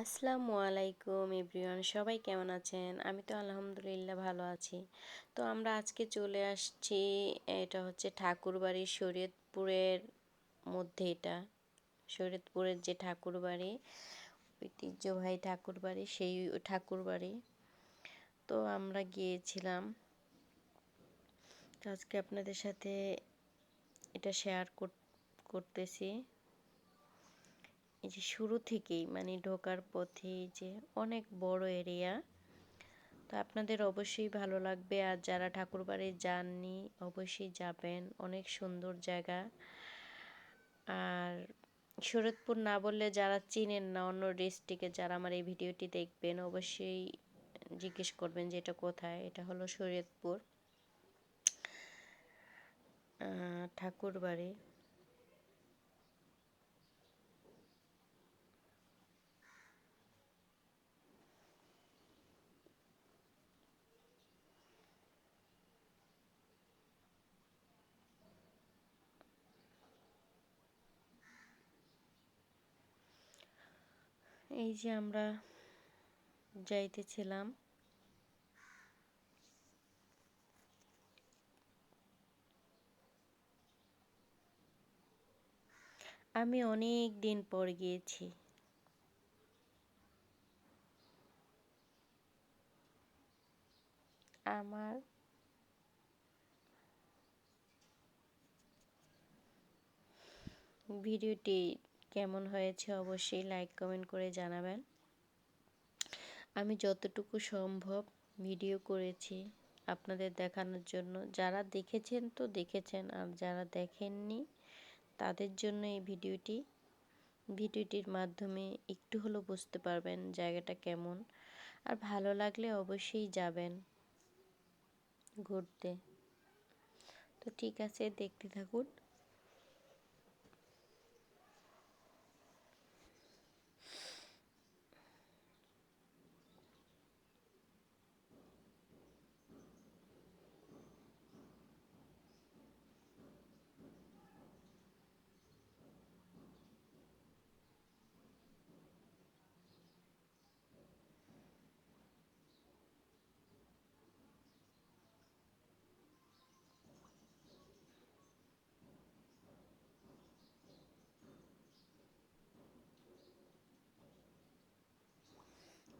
আসসালামু আলাইকুম এভরিওয়ান, সবাই কেমন আছেন? আমি তো আলহামদুলিল্লাহ ভালো আছি। তো আমরা আজকে চলে আসছি, এটা হচ্ছে ঠাকুরবাড়ি শরীয়তপুরের মধ্যে এটা। শরীয়তপুরের যে ঠাকুরবাড়ি, ঐতিহ্যবাহী ঠাকুরবাড়ি, সেই ঠাকুরবাড়ি। তো আমরা গিয়েছিলাম। তো আজকে আপনাদের সাথে এটা শেয়ার করতেছি। এই যে শুরু থেকেই মানে ঢোকার পথে যে অনেক বড় এরিয়া তো আপনাদের অবশ্যই ভালো লাগবে। আর যারা ঠাকুরবাড়ি যাননি, অবশ্যই যাবেন। অনেক সুন্দর জায়গা। আর শরৎপুর না বললে যারা চিনেন না, অন্য ডিস্ট্রিক্টে যারা আমার এই ভিডিওটি দেখবেন, অবশ্যই জিজ্ঞেস করবেন যে এটা কোথায়? এটা হলো শরীয়তপুর ঠাকুরবাড়ি। এই যে আমরা যাইতেছিলাম। আমি অনেক দিন পর গিয়েছি। আমার ভিডিওটি কেমন হয়েছে অবশ্যই লাইক কমেন্ট করে জানাবেন। আমি যতটুকু সম্ভব ভিডিও করেছি আপনাদের দেখানোর জন্য। যারা দেখেছেন তো দেখেছেন, আর যারা দেখেননি, তাদের জন্য এই ভিডিওটি ভিডিওটির মাধ্যমে একটু হলেও বুঝতে পারবেন জায়গাটা কেমন। আর ভালো লাগলে অবশ্যই যাবেন ঘুরতে। তো ঠিক আছে, দেখতে থাকুন।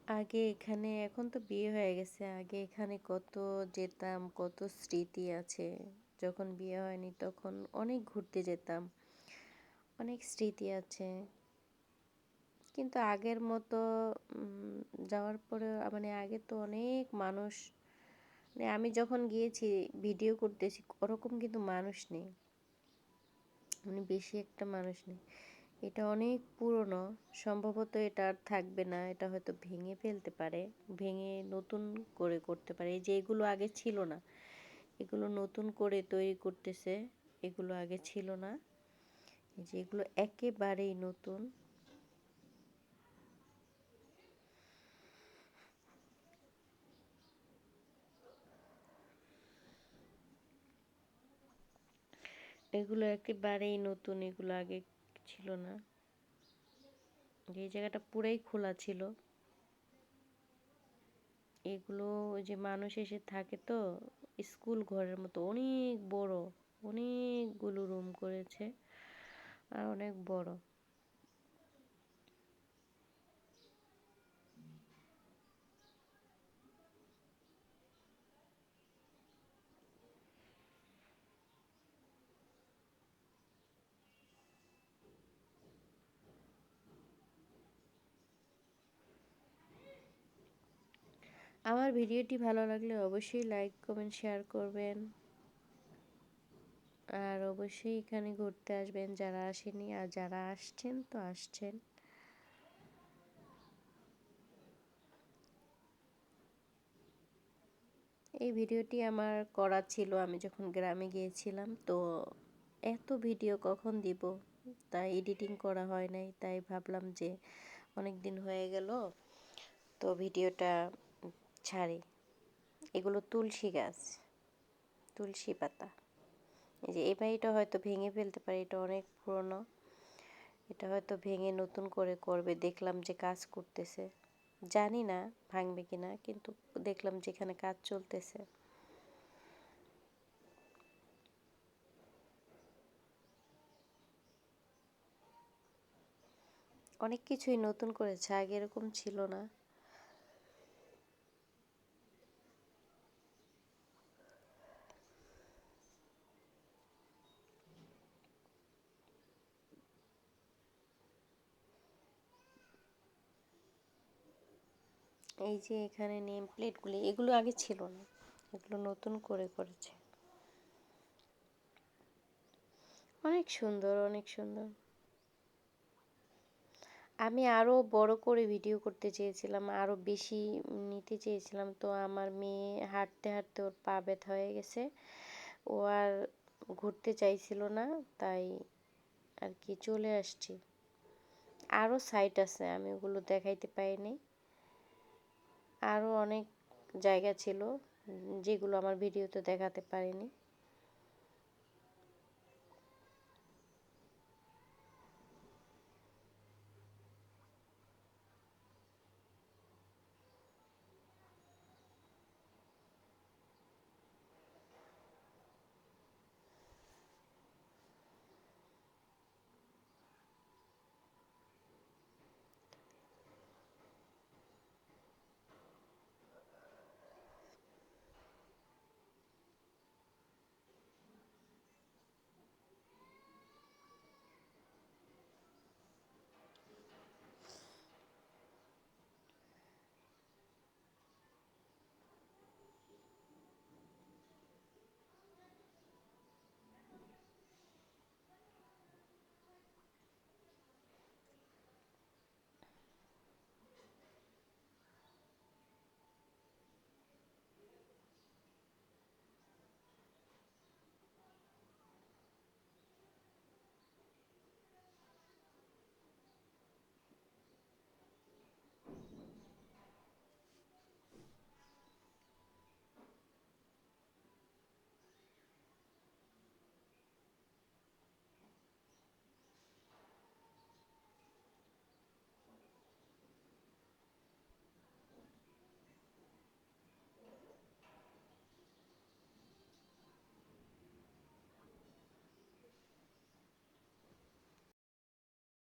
আগে এখানে, এখন তো বিয়ে হয়ে গেছে। আগে এখানে কত যেতাম, কত স্মৃতি আছে। যখন বিয়ে হয়নি তখন অনেক ঘুরতে যেতাম, অনেক স্মৃতি আছে। কিন্তু আগের মতো যাওয়ার পরে মানে আগে তো অনেক মানুষ মানে আমি যখন গিয়েছি, ভিডিও করতেছি, ওরকম কিন্তু মানুষ নেই। মানে বেশি একটা মানুষ নেই। এটা অনেক পুরনো, সম্ভবত এটা আর থাকবে না, এটা হয়তো ভেঙে ফেলতে পারে, ভেঙে নতুন করে করতে পারে। এই যে এগুলো আগে ছিল না, এগুলো নতুন করে তৈরি করতেছে, এগুলো আগে ছিল না। এই যে এগুলো একেবারেই নতুন। এগুলো একেবারেই নতুন, এগুলো আগে ছিল না। এই জায়গাটা পুরাই খোলা ছিল। এগুলো ওই যে মানুষ এসে থাকে তো, স্কুল ঘরের মতো, অনেক বড়, অনেকগুলো রুম করেছে, আর অনেক বড়। আমার ভিডিওটি ভালো লাগলে অবশ্যই লাইক কমেন্ট শেয়ার করবেন। আর অবশ্যই এখানে ঘুরতে আসবেন যারা আসেনি আর যারা আসছেন তো আসছেন। এই ভিডিওটি আমার করা ছিল, আমি যখন গ্রামে গিয়েছিলাম তো এত ভিডিও কখন দিব? তাই এডিটিং করা হয় নাই, তাই ভাবলাম যে অনেক দিন হয়ে গেল, তো ভিডিওটা ছাড়ি। এগুলো তুলসী গাছ, তুলসী পাতা। এই যে এই বাড়িটা হয়তো ভেঙে ফেলতে পারে, এটা অনেক পুরনো। এটা হয়তো ভেঙে নতুন করে করবে, দেখলাম যে কাজ করতেছে। জানি না ভাঙবে কিনা, কিন্তু দেখলাম যে এখানে কাজ চলতেছে। অনেক কিছুই নতুন করেছে, আগে এরকম ছিল না। এই যে এখানে নেম প্লেটগুলি এগুলো আগে ছিল না। এগুলো নতুন করে করেছে। অনেক সুন্দর অনেক সুন্দর। আমি আরও বড় করে ভিডিও করতে চেয়েছিলাম আরও বেশি নিতে চেয়েছিলাম। তো আমার মেয়ে হাঁটতে হাঁটতে ওর পা ব্যথা হয়ে গেছে। ও আর ঘুরতে চাইছিল না, তাই আর কি চলে আসছি। আরও সাইট আছে, আমি ওগুলো দেখাইতে পাইনি আরও অনেক জায়গা ছিল যেগুলো আমার ভিডিওতে দেখাতে পারিনি।